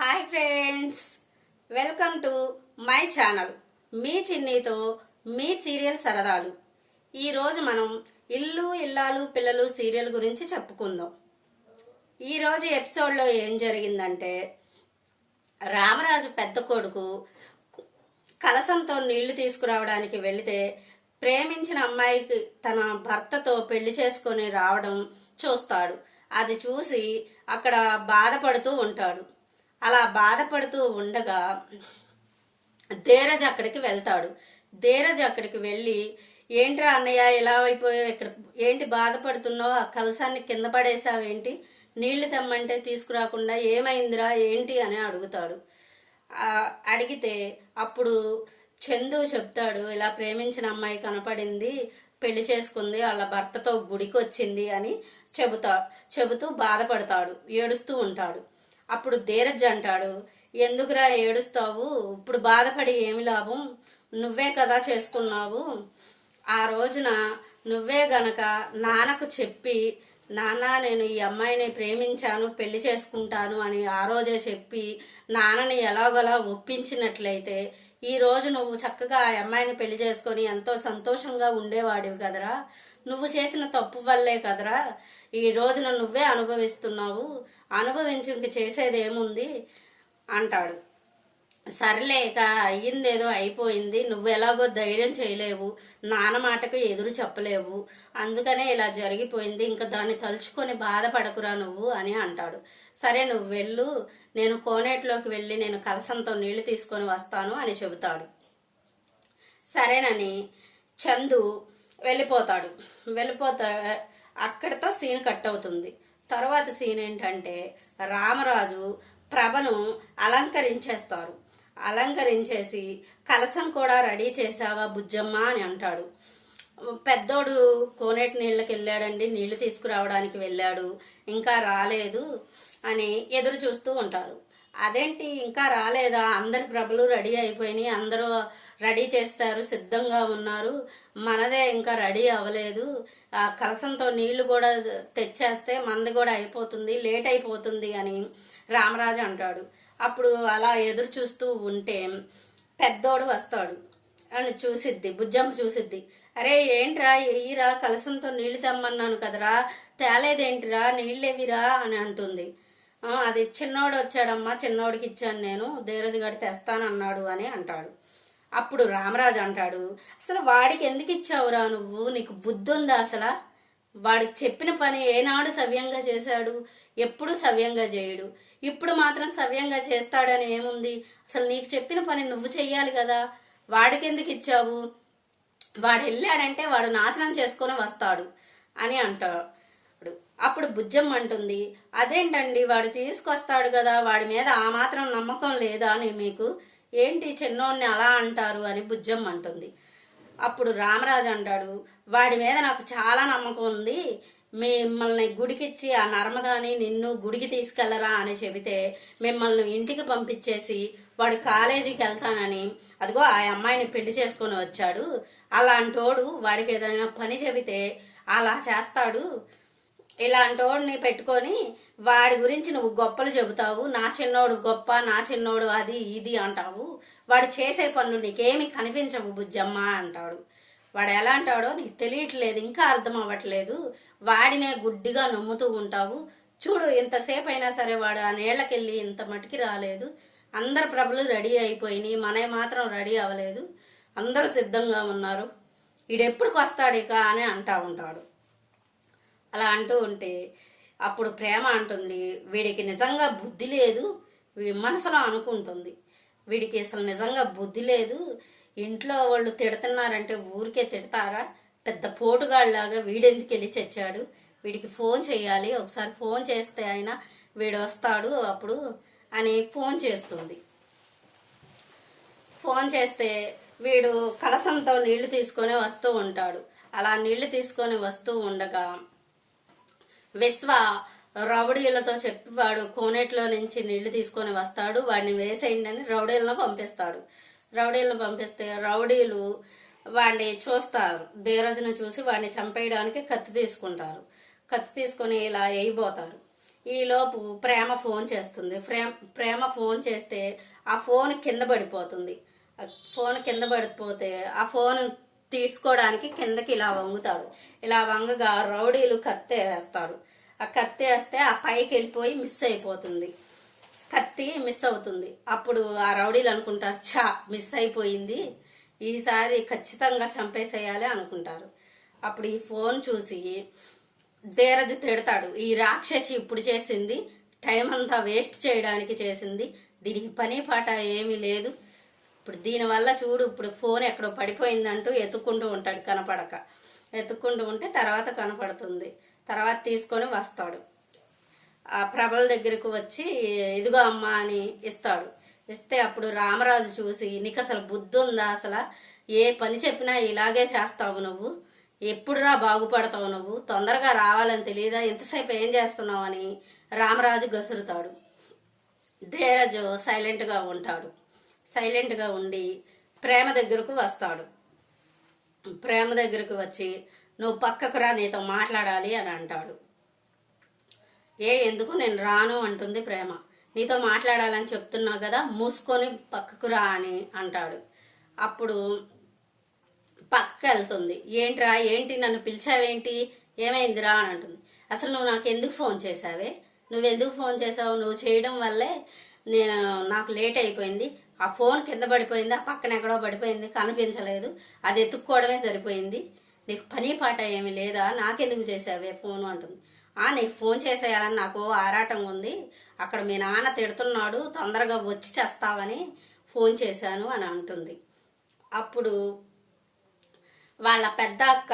Hi friends. Welcome to my channel. మీ చిన్నీతో మీ serial సరదాలు. ఈరోజు మనం ఇల్లు ఇల్లాలు పిల్లలు సీరియల్ గురించి చెప్పుకుందాం. ఈరోజు ఎపిసోడ్లో ఏం జరిగిందంటే రామరాజు పెద్ద కొడుకు కలసంతో నీళ్ళు తీసుకురావడానికి వెళితే ప్రేమించిన అమ్మాయికి తన భర్తతో పెళ్ళి చేసుకొని రావడం చూస్తాడు. అది చూసి అక్కడ బాధపడుతూ ఉంటాడు. అలా బాధపడుతూ ఉండగా ధీరజ్ అక్కడికి వెళ్తాడు. ధీరజ్ అక్కడికి వెళ్ళి ఏంట్రా అన్నయ్య ఇలా అయిపోయావు? ఇక్కడ ఏంటి బాధపడుతున్నావు? ఆ కలసాన్ని కింద పడేసావేంటి నీళ్ళు తెమ్మంటే తీసుకురాకుండా ఏమైందిరా? ఏంటి? అని అడుగుతాడు. అడిగితే అప్పుడు చందు చెప్తాడు ఇలా ప్రేమించిన అమ్మాయి కనపడింది పెళ్ళి చేసుకుంది వాళ్ళ భర్తతో గుడికి వచ్చింది అని చెబుతా చెబుతూ బాధపడతాడు ఏడుస్తూ ఉంటాడు. అప్పుడు ధీరజ్ అంటాడు ఎందుకురా ఏడుస్తావు? ఇప్పుడు బాధపడి ఏమి లాభం? నువ్వే కదా చేసుకున్నావు. ఆ రోజున నువ్వే గనక నాన్నకు చెప్పి నాన్న నేను ఈ అమ్మాయిని ప్రేమించాను పెళ్ళి చేసుకుంటాను అని ఆ రోజే చెప్పి నాన్నని ఎలాగోలా ఒప్పించినట్లయితే ఈ రోజు నువ్వు చక్కగా ఆ అమ్మాయిని పెళ్ళి చేసుకొని ఎంతో సంతోషంగా ఉండేవాడివి కదరా. నువ్వు చేసిన తప్పు వల్లే కదరా. ఈ రోజున నువ్వే అనుభవిస్తున్నావు. అనుభవించి ఇంక చేసేది ఏముంది అంటాడు. సర్లేక అయ్యిందేదో అయిపోయింది. నువ్వు ఎలాగో ధైర్యం చేయలేవు. నాన్న మాటకు ఎదురు చెప్పలేవు. అందుకనే ఇలా జరిగిపోయింది. ఇంకా దాన్ని తలుచుకొని బాధపడకురా నువ్వు అని అంటాడు. సరే నువ్వు వెళ్ళు. నేను కోనేట్లోకి వెళ్ళి నేను కలసంతో నీళ్ళు తీసుకొని వస్తాను అని చెబుతాడు. సరేనని చందు వెళ్ళిపోతాడు. వెళ్ళిపోతా అక్కడితో సీన్ కట్ అవుతుంది. తర్వాత సీన్ ఏంటంటే రామరాజు ప్రభను అలంకరించేస్తారు. అలంకరించేసి కలసం కూడా రెడీ చేసావా బుజ్జమ్మ అని అంటాడు. పెద్దోడు కోనేటి నీళ్ళకి వెళ్ళాడండి నీళ్ళు తీసుకురావడానికి వెళ్ళాడు ఇంకా రాలేదు అని ఎదురు చూస్తూ ఉంటారు. అదేంటి ఇంకా రాలేదా? అందరి ప్రభలు రెడీ అయిపోయినాయి అందరూ రెడీ చేస్తారు సిద్ధంగా ఉన్నారు. మనదే ఇంకా రెడీ అవ్వలేదు. ఆ కలసంతో నీళ్ళు కూడా తెచ్చేస్తే మనది కూడా అయిపోతుంది లేట్ అయిపోతుంది అని రామరాజు అంటాడు. అప్పుడు అలా ఎదురు చూస్తూ ఉంటే పెద్దోడు వస్తాడు. అని చూసిద్ది బుజ్జమ్మ చూసిద్ది. అరే ఏంట్రా ఎయ్యిరా కలసంతో నీళ్ళు తెమ్మన్నాను కదరా? తేలేదేంటిరా? నీళ్ళేవిరా? అని అంటుంది. అది చిన్నోడు వచ్చాడమ్మా చిన్నోడికి ఇచ్చాను నేను. ధీరజ్ గడి తెస్తానన్నాడు అని అంటాడు. అప్పుడు రామరాజు అంటాడు అసలు వాడికి ఎందుకు ఇచ్చావురా నువ్వు? నీకు బుద్ధి ఉందా అసలు? వాడికి చెప్పిన పని ఏనాడు సవ్యంగా చేశాడు? ఎప్పుడు సవ్యంగా చేయడు. ఇప్పుడు మాత్రం సవ్యంగా చేస్తాడని ఏముంది? అసలు నీకు చెప్పిన పని నువ్వు చెయ్యాలి కదా. వాడికి ఎందుకు ఇచ్చావు? వాడు వెళ్ళాడంటే వాడు నాశనం చేసుకొని వస్తాడు అని అంటాడు. అప్పుడు బుజ్జమ్మ అంటుంది అదేంటండి? వాడు తీసుకొస్తాడు కదా. వాడి మీద ఆ మాత్రం నమ్మకం లేదా అని మీకు ఏంటి చిన్నోడిని అలా అంటారు? అని బుజ్జమ్మ అంటుంది. అప్పుడు రామరాజు అంటాడు వాడి మీద నాకు చాలా నమ్మకం ఉంది. మిమ్మల్ని గుడికిచ్చి ఆ నర్మదాని నిన్ను గుడికి తీసుకెళ్ళరా? అని చెబితే మిమ్మల్ని ఇంటికి పంపించేసి వాడు కాలేజీకి వెళ్తానని అదిగో ఆ అమ్మాయిని పెళ్ళి చేసుకొని వచ్చాడు. అలాంటోడు వాడికి ఏదైనా పని చెబితే అలా చేస్తాడు. ఇలాంటోడిని పెట్టుకొని వాడి గురించి నువ్వు గొప్పలు చెబుతావు. నా చిన్నోడు గొప్ప నా చిన్నోడు అది ఇది అంటావు. వాడు చేసే పనులు నీకేమి కనిపించవు బుజ్జమ్మ అంటాడు. వాడు ఎలా అంటాడో నీకు తెలియట్లేదు ఇంకా అర్థం అవ్వట్లేదు. వాడినే గుడ్డిగా నమ్ముతూ ఉంటావు. చూడు ఇంతసేపు అయినా సరే వాడు ఆ నీళ్ళకెళ్ళి ఇంత మటుకి రాలేదు. అందరు ప్రభలు రెడీ అయిపోయినాయి మనవి మాత్రం రెడీ అవ్వలేదు. అందరూ సిద్ధంగా ఉన్నారు. ఈడెప్పుడుకి వస్తాడు ఇక అని అంటా ఉంటాడు. అలా అంటూ ఉంటే అప్పుడు ప్రేమ అంటుంది. వీడికి నిజంగా బుద్ధి లేదు. మనసులో అనుకుంటుంది. వీడికి అసలు నిజంగా బుద్ధి లేదు. ఇంట్లో వాళ్ళు తిడుతున్నారంటే ఊరికే తిడతారా? పెద్ద పోటుగాళ్ళలాగా వీడెందుకు వెళ్ళి చచ్చాడు? వీడికి ఫోన్ చేయాలి. ఒకసారి ఫోన్ చేస్తే ఆయన వీడు వస్తాడు అప్పుడు అని ఫోన్ చేస్తుంది. ఫోన్ చేస్తే వీడు కలసంతో నీళ్ళు తీసుకొని వస్తూ ఉంటాడు. అలా నీళ్ళు తీసుకొని వస్తూ ఉండగా విశ్వ రౌడీలతో చెప్పి వాడు కోనేట్లో నుంచి నీళ్ళు తీసుకొని వస్తాడు. వాడిని వేసేయండి అని రౌడీలను పంపిస్తాడు. రౌడీలను పంపిస్తే రౌడీలు వాడిని చూస్తారు. ధీరజును చూసి వాడిని చంపేయడానికి కత్తి తీసుకుంటారు. కత్తి తీసుకొని ఇలా వేయిపోతారు. ఈలోపు ప్రేమ ఫోన్ చేస్తుంది. ప్రేమ ప్రేమ ఫోన్ చేస్తే ఆ ఫోన్ కింద పడిపోతుంది. ఫోన్ కింద పడిపోతే ఆ ఫోన్ తీసుకోవడానికి కిందకి ఇలా వంగుతారు. ఇలా వంగగా రౌడీలు కత్తి వేస్తారు. ఆ కత్తి వేస్తే ఆ పైకి వెళ్ళిపోయి మిస్ అయిపోతుంది. కత్తి మిస్ అవుతుంది. అప్పుడు ఆ రౌడీలు అనుకుంటారు చా మిస్ అయిపోయింది. ఈసారి ఖచ్చితంగా చంపేసేయాలి అనుకుంటారు. అప్పుడు ఈ ఫోన్ చూసి ధీరజ్ తిడతాడు ఈ రాక్షసి ఇప్పుడు చేసింది టైం అంతా వేస్ట్ చేయడానికి చేసింది దీనికి పని పాట ఏమీ లేదు. ఇప్పుడు దీనివల్ల చూడు ఇప్పుడు ఫోన్ ఎక్కడో పడిపోయిందంటూ ఎత్తుక్కుంటూ ఉంటాడు కనపడక. ఎత్తుక్కుంటూ ఉంటే తర్వాత కనపడుతుంది. తర్వాత తీసుకొని వస్తాడు. ఆ ప్రభల దగ్గరకు వచ్చి ఇదిగో అమ్మా అని ఇస్తాడు. ఇస్తే అప్పుడు రామరాజు చూసి నీకు అసలు బుద్ధి ఉందా అసలు ఏ పని చెప్పినా ఇలాగే చేస్తావు నువ్వు? ఎప్పుడురా బాగుపడతావు నువ్వు? తొందరగా రావాలని తెలియదా ఎంతసేపు ఏం చేస్తున్నావు? అని రామరాజు గసురుతాడు. ధీరజు సైలెంట్గా ఉంటాడు. సైలెంట్గా ఉండి ప్రేమ దగ్గరకు వస్తాడు. ప్రేమ దగ్గరకు వచ్చి నువ్వు పక్కకు రా నీతో మాట్లాడాలి అని అంటాడు. ఏ ఎందుకు? నేను రాను అంటుంది ప్రేమ. నీతో మాట్లాడాలని చెప్తున్నావు కదా మూసుకొని పక్కకు రా అని అంటాడు. అప్పుడు పక్కకి వెళ్తుంది. ఏంట్రా? ఏంటి? నన్ను పిలిచావేంటి? ఏమైందిరా? అని అంటుంది. అసలు నువ్వు నాకు ఎందుకు ఫోన్ చేసావే నువ్వు ఎందుకు ఫోన్ చేసావు నువ్వు చేయడం వల్లే నేను నాకు లేట్ అయిపోయింది. ఆ ఫోన్ కింద పడిపోయింది ఆ పక్కన ఎక్కడో పడిపోయింది కనిపించలేదు. అది ఎత్తుక్కోవడమే సరిపోయింది. నీకు పని పాట ఏమీ లేదా? నాకెందుకు చేసావే ఫోన్ అంటుంది. ఆ నీకు ఫోన్ చేసేయాలని నాకు ఆరాటం ఉంది. అక్కడ మీ నాన్న తిడుతున్నాడు తొందరగా వచ్చి చేస్తావని ఫోన్ చేశాను అని అంటుంది. అప్పుడు వాళ్ళ పెద్ద అక్క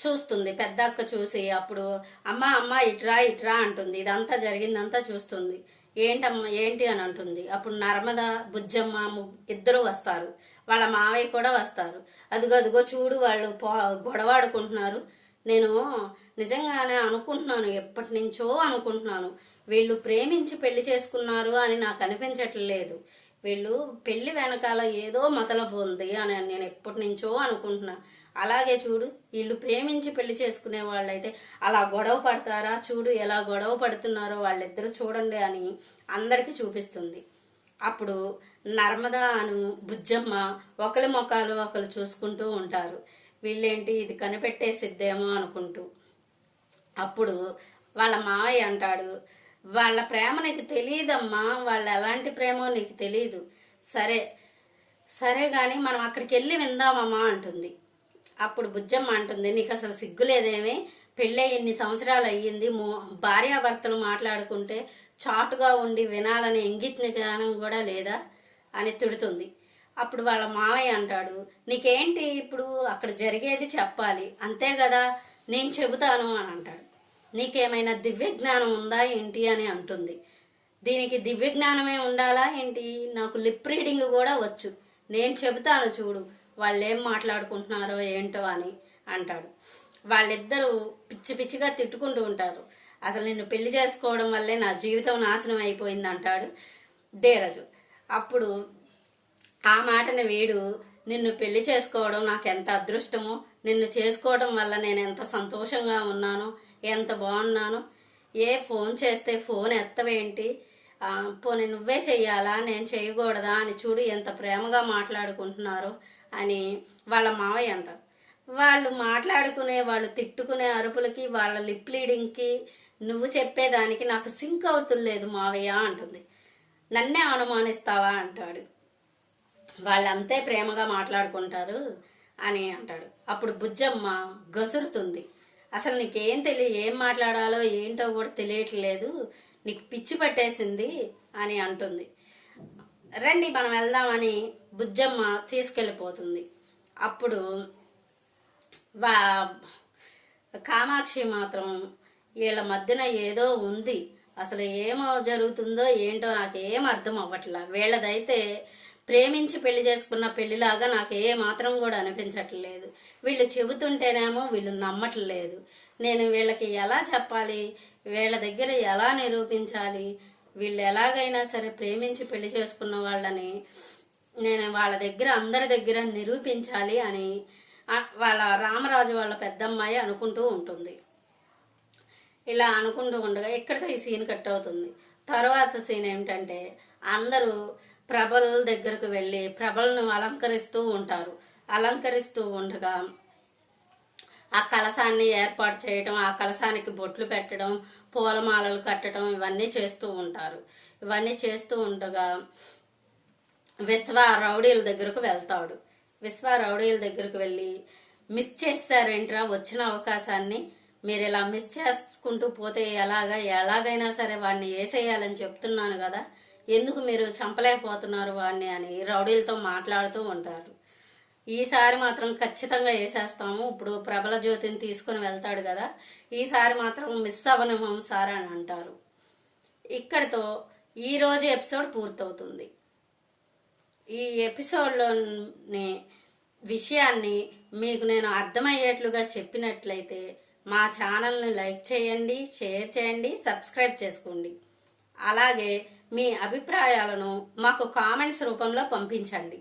చూస్తుంది. పెద్ద అక్క చూసి అప్పుడు అమ్మ అమ్మ ఇట్రా ఇట్రా అంటుంది. ఇదంతా జరిగిందంతా చూస్తుంది. ఏంటమ్మా ఏంటి అని అంటుంది. అప్పుడు నర్మద బుజ్జమ్మ ఇద్దరు వస్తారు. వాళ్ళ మావయ్య కూడా వస్తారు. అదిగో అదిగో చూడు వాళ్ళు గొడవాడుకుంటున్నారు నేను నిజంగానే అనుకుంటున్నాను ఎప్పటి నుంచో అనుకుంటున్నాను. వీళ్ళు ప్రేమించి పెళ్ళి చేసుకున్నారు అని నాకు అనిపించట్లేదు. వీళ్ళు పెళ్ళి వెనకాల ఏదో మతలబు ఉంది అని నేను ఎప్పటి నుంచో అనుకుంటున్నా. అలాగే చూడు వీళ్ళు ప్రేమించి పెళ్ళి చేసుకునే వాళ్ళైతే అలా గొడవ పడతారా? చూడు ఎలా గొడవ పడుతున్నారో వాళ్ళిద్దరూ చూడండి అని అందరికీ చూపిస్తుంది. అప్పుడు నర్మదా అను బుజ్జమ్మ ఒకరి ముఖాలు ఒకరు చూసుకుంటూ ఉంటారు. వీళ్ళేంటి? ఇది కనిపెట్టేసిద్దేమో అనుకుంటూ. అప్పుడు వాళ్ళ మావయ్య అంటాడు వాళ్ళ ప్రేమ నీకు తెలియదమ్మా వాళ్ళ ఎలాంటి ప్రేమో నీకు తెలియదు సరే సరే కానీ మనం అక్కడికి వెళ్ళి విందామమ్మా అంటుంది. అప్పుడు బుజ్జమ్మ అంటుంది నీకు అసలు సిగ్గులేదేమి? పెళ్ళై ఎన్ని సంవత్సరాలు అయ్యింది? మో భార్యాభర్తలు మాట్లాడుకుంటే చాటుగా ఉండి వినాలనే ఇంగిత జ్ఞానం కూడా లేదా? అని తిడుతుంది. అప్పుడు వాళ్ళ మావయ్య అంటాడు నీకేంటి ఇప్పుడు అక్కడ జరిగేది చెప్పాలి? అంతే కదా నేను చెబుతాను అని అంటాడు. నీకేమైనా దివ్య జ్ఞానం ఉందా ఏంటి? అని అంటుంది. దీనికి దివ్య జ్ఞానమే ఉండాలా ఏంటి? నాకు లిప్ రీడింగ్ కూడా వచ్చు. నేను చెబుతాను చూడు. వాళ్ళు ఏం మాట్లాడుకుంటున్నారో ఏంటో అని అంటాడు. వాళ్ళిద్దరూ పిచ్చి పిచ్చిగా తిట్టుకుంటూ ఉంటారు. అసలు నిన్ను పెళ్ళి చేసుకోవడం వల్లే నా జీవితం నాశనం అయిపోయింది అంటాడు ధీరజు. అప్పుడు ఆ మాటని వీడు నిన్ను పెళ్ళి చేసుకోవడం నాకు ఎంత అదృష్టమో నిన్ను చేసుకోవడం వల్ల నేను ఎంత సంతోషంగా ఉన్నాను ఎంత బాగున్నాను ఏ ఫోన్ చేస్తే ఫోన్ ఎత్తవేంటి? పోనీ నువ్వే చెయ్యాలా? నేను చేయకూడదా అని చూడు ఎంత ప్రేమగా మాట్లాడుకుంటున్నారో అని వాళ్ళ మావయ్య అంటారు. వాళ్ళు మాట్లాడుకునే వాళ్ళు తిట్టుకునే అరుపులకి వాళ్ళ లిప్ లీడింగ్కి నువ్వు చెప్పేదానికి నాకు సింక్ అవుతులేదు మావయ్య అంటుంది. నన్నే అనుమానిస్తావా అంటాడు. వాళ్ళంతే ప్రేమగా మాట్లాడుకుంటారు అని అంటాడు. అప్పుడు బుజ్జమ్మ గసురుతుంది. అసలు నీకేం తెలియ ఏం మాట్లాడాలో ఏంటో కూడా తెలియట్లేదు. నీకు పిచ్చి పట్టేసింది అని అంటుంది. రండి మనం వెళ్దామని బుజ్జమ్మ తీసుకెళ్ళిపోతుంది. అప్పుడు వా కామాక్షి మాత్రం వీళ్ళ మధ్యన ఏదో ఉంది. అసలు ఏమో జరుగుతుందో ఏంటో నాకేం అర్థం అవ్వట్లా. వీళ్ళదైతే ప్రేమించి పెళ్ళి చేసుకున్న పెళ్ళిలాగా నాకు ఏ మాత్రం కూడా అనిపించట్లేదు. వీళ్ళు చెబుతుంటేనేమో వీళ్ళు నమ్మట్లేదు. నేను వీళ్ళకి ఎలా చెప్పాలి? వీళ్ళ దగ్గర ఎలా నిరూపించాలి? వీళ్ళు ఎలాగైనా సరే ప్రేమించి పెళ్ళి చేసుకున్న వాళ్ళని నేను వాళ్ళ దగ్గర అందరి దగ్గర నిరూపించాలి అని వాళ్ళ రామరాజు వాళ్ళ పెద్దమ్మాయి అనుకుంటూ ఉంటుంది. ఇలా అనుకుంటూ ఉండగా ఇక్కడితో ఈ సీన్ కట్ అవుతుంది. తర్వాత సీన్ ఏమిటంటే అందరూ ప్రభల దగ్గరకు వెళ్ళి ప్రభలను అలంకరిస్తూ ఉంటారు. అలంకరిస్తూ ఉండగా ఆ కలసాన్ని ఏర్పాటు చేయడం ఆ కలసానికి బొట్లు పెట్టడం పూలమాలలు కట్టడం ఇవన్నీ చేస్తూ ఉంటారు. ఇవన్నీ చేస్తూ ఉండగా విశ్వ రౌడీల దగ్గరకు వెళ్తాడు. విశ్వ రౌడీల దగ్గరకు వెళ్ళి మిస్ చేస్తారేంట్రా వచ్చిన అవకాశాన్ని మీరు ఇలా మిస్ చేసుకుంటూ పోతే ఎలాగా? ఎలాగైనా సరే వాడిని వేసేయాలని చెప్తున్నాను కదా. ఎందుకు మీరు చంపలేకపోతున్నారు వాడిని? అని రౌడీలతో మాట్లాడుతూ ఉంటారు. ఈసారి మాత్రం ఖచ్చితంగా వేసేస్తాము. ఇప్పుడు ప్రబల జ్యోతిని తీసుకుని వెళ్తాడు కదా ఈసారి మాత్రం మిస్ అవ్వనివ్వం సార్ అని అంటారు. ఇక్కడితో ఈ రోజు ఎపిసోడ్ పూర్తవుతుంది. ఈ ఎపిసోడ్లోని విషయాన్ని మీకు నేను అర్థమయ్యేట్లుగా చెప్పినట్లయితే మా ఛానల్ని లైక్ చేయండి షేర్ చేయండి సబ్స్క్రైబ్ చేసుకోండి. అలాగే మీ అభిప్రాయాలను మాకు కామెంట్స్ రూపంలో పంపించండి.